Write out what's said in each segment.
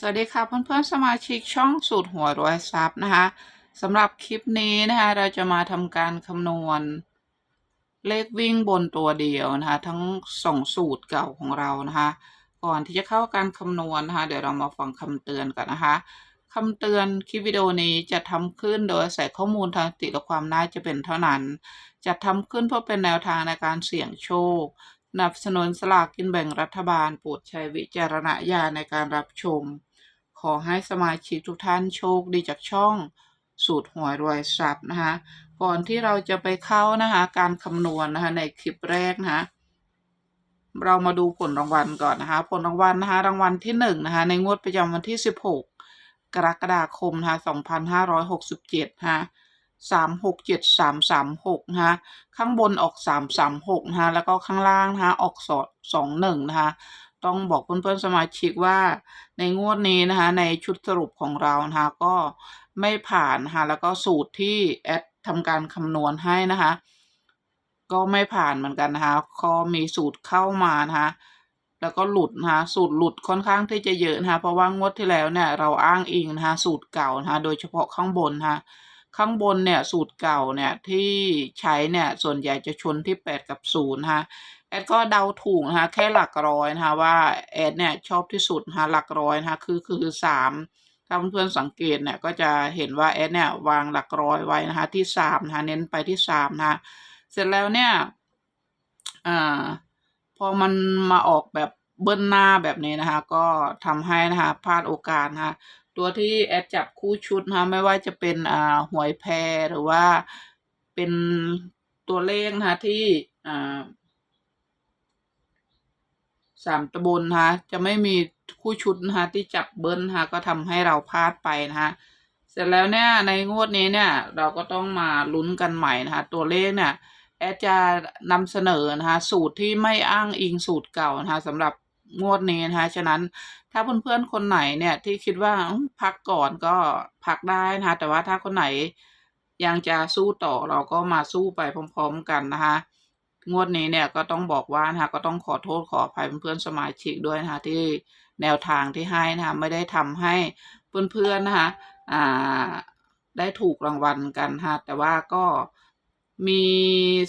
สวัสดีค่ะเพื่อนๆสมาชิกช่องสูตรหัวรวยทรัพย์นะคะสำหรับคลิปนี้นะคะเราจะมาทำการคำนวณ เลขวิ่งบนตัวเดียวนะคะทั้งสองสูตรเก่าของเรานะคะก่อนที่จะเข้าการคำนวณนะคะเดี๋ยวเรามาฟังคำเตือนกันนะคะคำเตือนคลิปวิดีโอนี้จะทำขึ้นโดยใส่ข้อมูลทางติและความน่าจะเป็นเท่านั้น จะทำขึ้นเพื่อเป็นแนวทางในการเสี่ยงโชคสนับสนุนสลากกินแบ่งรัฐบาลโปรดใช้วิจารณญาณในการรับชม ขอให้สมาชิกทุกท่านโชคดีจากช่องสูตรหวยรวยทรัพย์นะคะ ก่อนที่เราจะไปเข้านะคะการคำนวณนะคะในคลิปแรกนะคะเรามาดูผลรางวัลก่อนนะคะ ผลรางวัลนะคะรางวัลที่หนึ่งนะคะในงวดประจำวันที่ 16 กรกฎาคมนะคะ2567นะคะสามหกเจ็ดสามสามหกนะคะข้างบนออกสามสามหกนะคะแล้วก็ข้างล่างนะคะออกสองสองหนึ่งนะคะ ต้องบอกเพื่อนๆสมาชิกว่าในงวดนี้นะคะในชุดสรุปของเรานะคะก็ไม่ผ่านนะคะแล้วก็สูตรที่แอดทำการคำนวณให้นะคะก็ไม่ผ่านเหมือนกันนะคะก็มีสูตรเข้ามานะคะแล้วก็หลุดนะคะสูตรหลุดค่อนข้างที่จะเยอะนะคะเพราะว่างวดที่แล้วเนี่ยเราอ้างอิงนะคะสูตรเก่านะคะโดยเฉพาะข้างบนนะคะข้างบนเนี่ยสูตรเก่าเนี่ยที่ใช้เนี่ยส่วนใหญ่จะชนที่ 8 กับ0นะคะ แอดก็เดาถูกนะคะแค่หลักร้อยนะคะว่าแอดเนี่ยชอบที่สุดนะคะหลักร้อยนะคะคือคือสามถ้าเพื่อนๆสังเกตเนี่ยก็จะเห็นว่าแอดเนี่ยวางหลักร้อยไว้นะคะที่สามนะคะเน้นไปที่สามนะคะเสร็จแล้วเนี่ยอ่าพอมันมาออกแบบเบิ้ลหน้าแบบนี้นะคะ ก็ทำให้นะคะพลาดโอกาสนะคะตัวที่แอดจับคู่ชุดนะคะไม่ว่าจะเป็นอ่าหวยแพรหรือว่าเป็นตัวเลขนะคะที่อ่า สามตะบนนะคะจะไม่มีคู่ชุดนะคะที่จับเบิ้ลนะคะก็ทำให้เราพลาดไปนะคะเสร็จแล้วเนี่ยในงวดนี้เนี่ยเราก็ต้องมาลุ้นกันใหม่นะคะตัวเลขเนี่ยแอดจะนำเสนอนะคะสูตรที่ไม่อ้างอิงสูตรเก่านะคะสำหรับงวดนี้นะคะฉะนั้นถ้าเพื่อนๆคนไหนเนี่ยที่คิดว่าพักก่อนก็พักได้นะคะแต่ว่าถ้าคนไหนยังจะสู้ต่อเราก็มาสู้ไปพร้อม ๆ กันนะคะ งวดนี้เนี่ยก็ต้องบอกว่านะคะก็ต้องขอโทษขออภัยเพื่อนๆสมาชิกด้วยนะคะที่แนวทางที่ให้นะคะไม่ได้ทำให้เพื่อนๆนะคะอ่าได้ถูกรางวัลกันนะคะแต่ว่าก็มี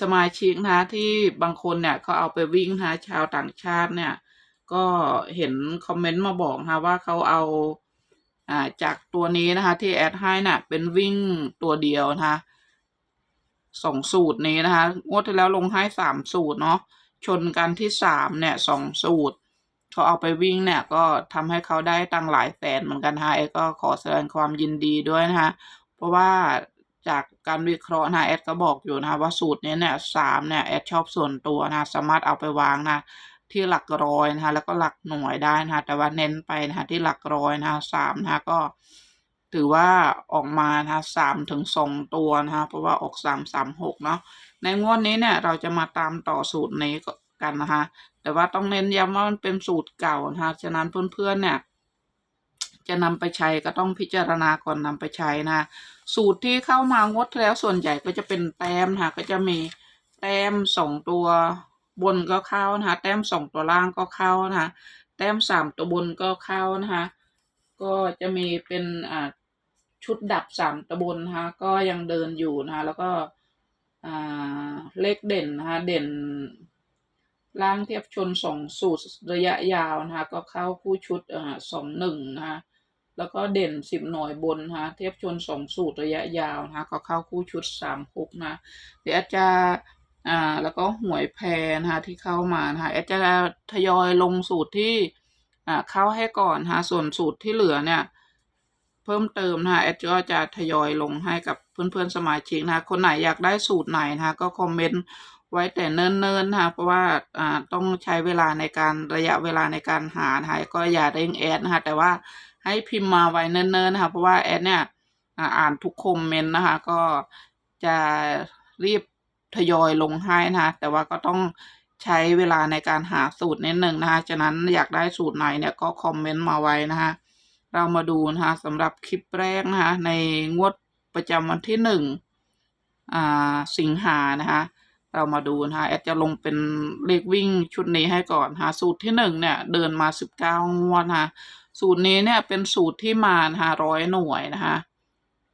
สมาชิกนะที่บางคนเนี่ยเขาเอาไปวิ่งนะคะชาวต่างชาติเนี่ย ก็เห็นคอมเมนต์มาบอกนะคะว่าเขาเอาอ่าจากตัวนี้นะคะที่แอดให้น่ะเป็นวิ่งตัวเดียวนะคะ สองสูตรนี้นะคะงวดที่แล้วลงให้สามสูตรเนาะชนกันที่สามเนี่ยสองสูตรเขาเอาไปวิ่งเนี่ยก็ทำให้เขาได้ตังหลายแสนเหมือนกันนะคะแอดก็ขอแสดงความยินดีด้วยนะคะเพราะว่าจากการวิเคราะห์นะแอดก็บอกอยู่นะคะว่าสูตรนี้เนี่ยสามเนี่ยแอดชอบส่วนตัวนะสามารถเอาไปวางนะที่หลักร้อยนะคะแล้วก็หลักหน่วยได้นะคะแต่ว่าเน้นไปนะคะที่หลักร้อยนะคะสามนะคะก็ ถือว่าออกมานะสามถึงสองตัวนะคะเพราะว่าออกสามสามหกเนาะในงวดนี้เนี่ยเราจะมาตามต่อสูตรนี้กันนะคะ แต่ว่าต้องเน้นย้ำว่ามันเป็นสูตรเก่านะคะฉะนั้นเพื่อนๆเนี่ย จะนำไปใช้ก็ต้องพิจารณาก่อนนำไปใช้นะ สูตรที่เข้ามางวดแล้วส่วนใหญ่ก็จะเป็นแต้มนะคะก็จะมีแต้มสองตัวบนก็เข้านะคะแต้มสองตัวล่างก็เข้านะคะแต้มสามตัวบนก็เข้านะคะก็จะมีเป็นอ่า ชุดดับสามตัวบนนะคะก็ยังเดินอยู่นะคะแล้วก็เลขเด่นนะคะเด่นล่างเทียบชนสองสูตรระยะยาวนะคะก็เข้าคู่ชุดสองหนึ่งนะคะแล้วก็เด่นสิบหน่วยบนนะคะเทียบชนสองสูตรระยะยาวนะคะก็เข้าคู่ชุดสามหกนะเดี๋ยวอาจจะอ่าแล้วก็หวยแพนะคะที่เข้ามานะคะอาจจะทยอยลงสูตรที่อ่าเข้าให้ก่อนนะคะส่วนสูตรที่เหลือเนี่ย เพิ่มเติมนะคะแอดก็จะทยอยลงให้กับเพื่อนๆสมาชิกนะคะคนไหนอยากได้สูตรไหนนะคะก็คอมเมนต์ไว้แต่เนิ่นๆนะคะเพราะว่าต้องใช้เวลาในการระยะเวลาในการหานะคะก็อย่าเร่งแอดนะคะแต่ว่าให้พิมพ์มาไว้เนิ่นๆนะคะเพราะว่าแอดเนี่ยอ่าอ่านทุกคอมเมนต์นะคะก็จะรีบทยอยลงให้นะคะแต่ว่าก็ต้องใช้เวลาในการหาสูตรนิดหนึ่งนะคะฉะนั้นอยากได้สูตรไหนเนี่ยก็คอมเมนต์มาไว้นะคะ เรามาดูนะคะสำหรับคลิปแรกนะคะในงวดประจำวันที่หนึ่งสิงหานะคะเรามาดูนะคะแอดจะลงเป็นเลขวิ่งชุดนี้ให้ก่อนนะคะสูตรที่หนึ่งเนี่ยเดินมาสิบเก้างวดนะคะสูตรนี้เนี่ยเป็นสูตรที่มานะคะร้อยหน่วยนะคะ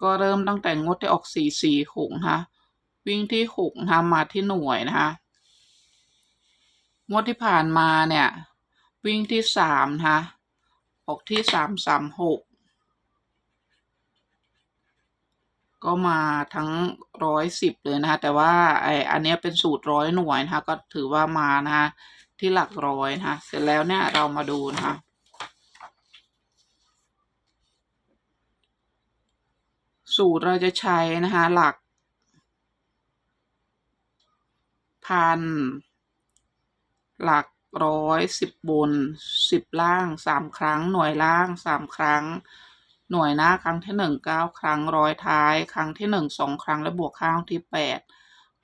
ก็เริ่มตั้งแต่งวดที่ออกสี่สี่หกนะคะวิ่งที่หกนะคะมาที่หน่วยนะคะงวดที่ผ่านมาเนี่ยวิ่งที่สามนะคะ ออกที่สามสามหกก็มาทั้งร้อยสิบเลยนะคะ แต่ว่าไออันเนี้ยเป็นสูตรร้อยหน่วยนะคะ ก็ถือว่ามานะคะที่หลักร้อยนะคะเสร็จแล้วเนี่ยเรามาดูนะคะสูตรเราจะใช้นะคะหลัก พัน หลัก ร้อยสิบบนสิบล่างสามครั้ง หน่วยล่างสามครั้ง หน่วยหน้าครั้งที่หนึ่งเก้าครั้งร้อยท้าย ครั้งที่หนึ่งสองครั้งและบวกข้างที่แปด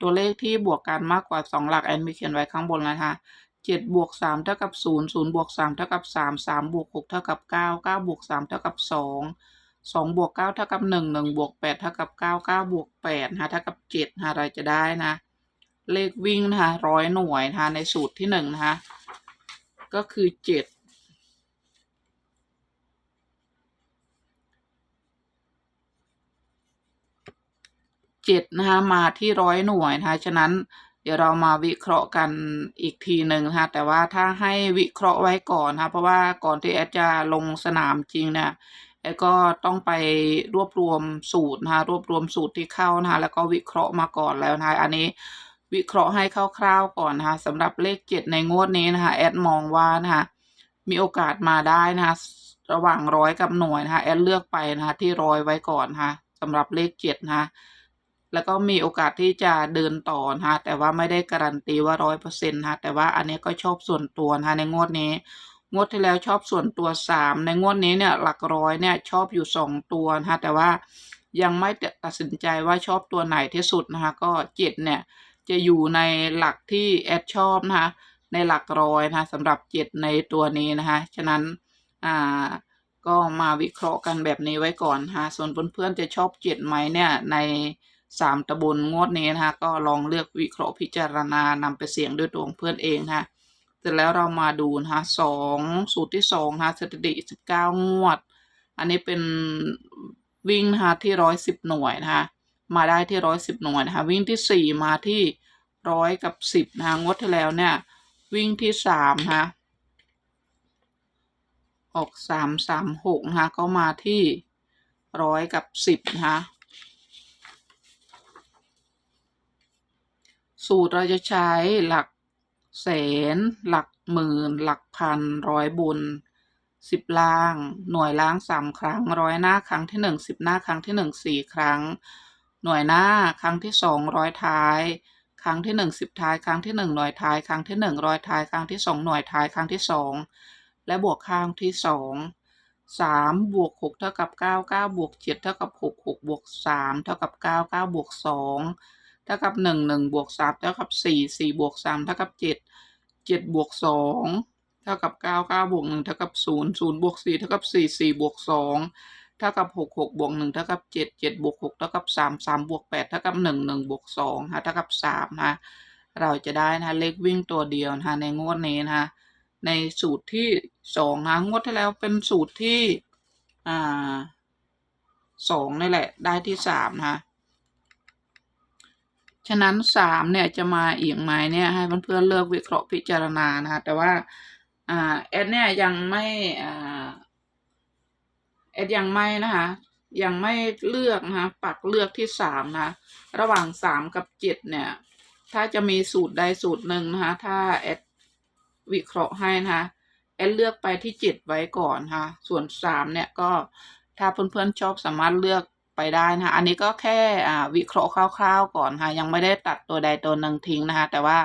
ตัวเลขที่บวกกันมากกว่าสองหลักแอนมีเขียนไว้ข้างบนแล้วนะคะเจ็ดบวกสามเท่ากับศูนย์ศูนย์บวกสามเท่ากับสามสามบวกหกเท่ากับเก้าเก้าบวกสามเท่ากับสองสองบวกเก้าเท่ากับหนึ่งหนึ่งบวกแปดเท่ากับเก้าเก้าบวกแปดนะคะเท่ากับเจ็ดนะคะเรจะได้นะ เลขวิ่งนะคะร้อยหน่วยนะคะในสูตรที่หนึ่งนะคะ ก็คือเจ็ดเจ็ดนะคะมาที่ร้อยหน่วยนะคะฉะนั้นเดี๋ยวเรามาวิเคราะห์กันอีกทีหนึ่งนะคะแต่ว่าถ้าให้วิเคราะห์ไว้ก่อนนะคะเพราะว่าก่อนที่แอดจะลงสนามจริงเนี่ยแอดก็ต้องไปรวบรวมสูตรนะคะรวบรวมสูตรที่เข้านะคะแล้วก็วิเคราะห์มาก่อนแล้วนะคะอันนี้ วิเคราะห์ให้คร่าวๆก่อนนะคะสำหรับเลขเจ็ดในงวดนี้นะคะแอดมองว่านะคะมีโอกาสมาได้นะคะระหว่างร้อยกับหน่วยนะคะแอดเลือกไปนะคะที่ร้อยไว้ก่อนนะคะสำหรับเลขเจ็ดนะคะแล้วก็มีโอกาสที่จะเดินต่อนะคะแต่ว่าไม่ได้การันตีว่าร้อยเปอร์เซ็นต์นะคะแต่ว่าอันนี้ก็ชอบส่วนตัวนะคะในงวดนี้ งวดที่แล้วชอบส่วนตัวสามในงวดนี้เนี่ยหลักร้อยเนี่ยชอบอยู่สองตัวนะคะแต่ว่ายังไม่ตัดสินใจว่าชอบตัวไหนที่สุดนะคะก็เจ็ดเนี่ย จะอยู่ในหลักที่แอดชอบนะคะในหลักร้อยนะคะสำหรับเจ็ดในตัวนี้นะคะฉะนั้นอ่าก็มาวิเคราะห์กันแบบนี้ไว้ก่อนนะคะส่วนเพื่อนๆจะชอบเจ็ดไหมเนี่ยในสามตะบนงวดนี้นะคะก็ลองเลือกวิเคราะห์พิจารณานำไปเสี่ยงด้วยตัวของเพื่อนเองนะคะเสร็จแล้วเรามาดูนะคะสองสูตรที่สองนะคะสถิติสิบเก้างวด อันนี้เป็นวิ่งนะคะที่ร้อยสิบหน่วยนะคะ มาได้ที่ร้อยสิบหน่วยนะคะวิ่งที่สี่มาที่ร้อยกับสิบนะคะงวดที่แล้วเนี่ยวิ่งที่สามนะคะออกสามสามหกนะคะก็มาที่ร้อยกับสิบนะคะสูตรเราจะใช้หลักแสน หลักหมื่น หลักพัน ร้อยบนสิบล่าง หน่วยล่างสามครั้ง ร้อยหน้าครั้งที่หนึ่งสิบหน้าครั้งที่หนึ่งสี่ครั้ง หน่วยหน้าครั้งที่สองร้อยท้าย ครั้งที่หนึ่งสิบท้าย ครั้งที่หนึ่งหน่วยท้าย ครั้งที่หนึ่งร้อยท้าย ครั้งที่สองหน่วยท้าย ครั้งที่สองและบวกข้างที่สองสามบวกหกเท่ากับเก้าเก้าบวกเจ็ดเท่ากับหกหกบวกสามเท่ากับเก้าเก้าบวกสองเท่ากับหนึ่งหนึ่งบวกสามเท่ากับสี่สี่บวกสามเท่ากับเจ็ดเจ็ดบวกสองเท่ากับเก้าเก้าบวกหนึ่งเท่ากับศูนย์ศูนย์บวกสี่เท่ากับสี่สี่บวกสอง เท่ากับหกหกบวกหนึ่งเท่ากับเจ็ดเจ็ดบวกหกเท่ากับสามสามบวกแปดเท่ากับหนึ่งหนึ่งบวกสองฮะเท่ากับสามนะเราจะได้นะเลขวิ่งตัวเดียวนะในงวดนี้นะในสูตรที่สองนะงวดที่แล้วเป็นสูตรที่อ่าสองนี่แหละ ได้ที่สามนะฉะนั้นสามเนี่ยจะมาอีกไหมเนี่ยให้เพื่อนๆเลือกวิเคราะห์พิจารณานะคะแต่ว่าอ่าแอดเนี่ยยังไม่อ่า แอดยังไม่นะคะ ยังไม่เลือกนะคะ ปักเลือกที่สามนะ ระหว่างสามกับเจ็ดเนี่ย ถ้าจะมีสูตรใดสูตรหนึ่งนะคะ ถ้าแอดวิเคราะห์ให้นะคะ แอดเลือกไปที่เจ็ดไว้ก่อนค่ะ ส่วนสามเนี่ยก็ถ้าเพื่อนๆชอบสามารถเลือกไปได้นะคะ อันนี้ก็แค่วิเคราะห์คร่าวๆก่อนค่ะ ยังไม่ได้ตัดตัวใดตัวหนึ่งทิ้งนะคะ แต่ว่า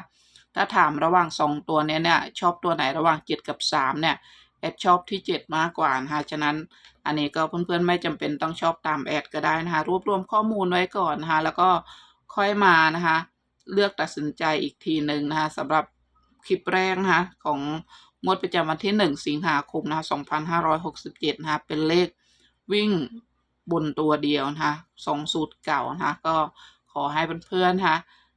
ถ้าถามระหว่างสองตัวเนี้ยเนี่ยชอบตัวไหนระหว่างเจ็ดกับสามเนี่ย แอดชอบที่เจ็ดมากกว่านะคะฉะนั้นอันนี้ก็เพื่อนๆไม่จำเป็นต้องชอบตามแอดก็ได้นะคะรวบรวมข้อมูลไว้ก่อนนะคะแล้วก็ค่อยมานะคะเลือกตัดสินใจอีกทีหนึ่งนะคะสำหรับคลิปแรกนะคะของงวดประจำวันที่หนึ่งสิงหาคมนะคะสองพันห้าร้อยหกสิบเจ็ดนะคะเป็นเลขวิ่งบนตัวเดียวนะคะสองสูตรเก่านะคะก็ขอให้เพื่อนๆนะคะ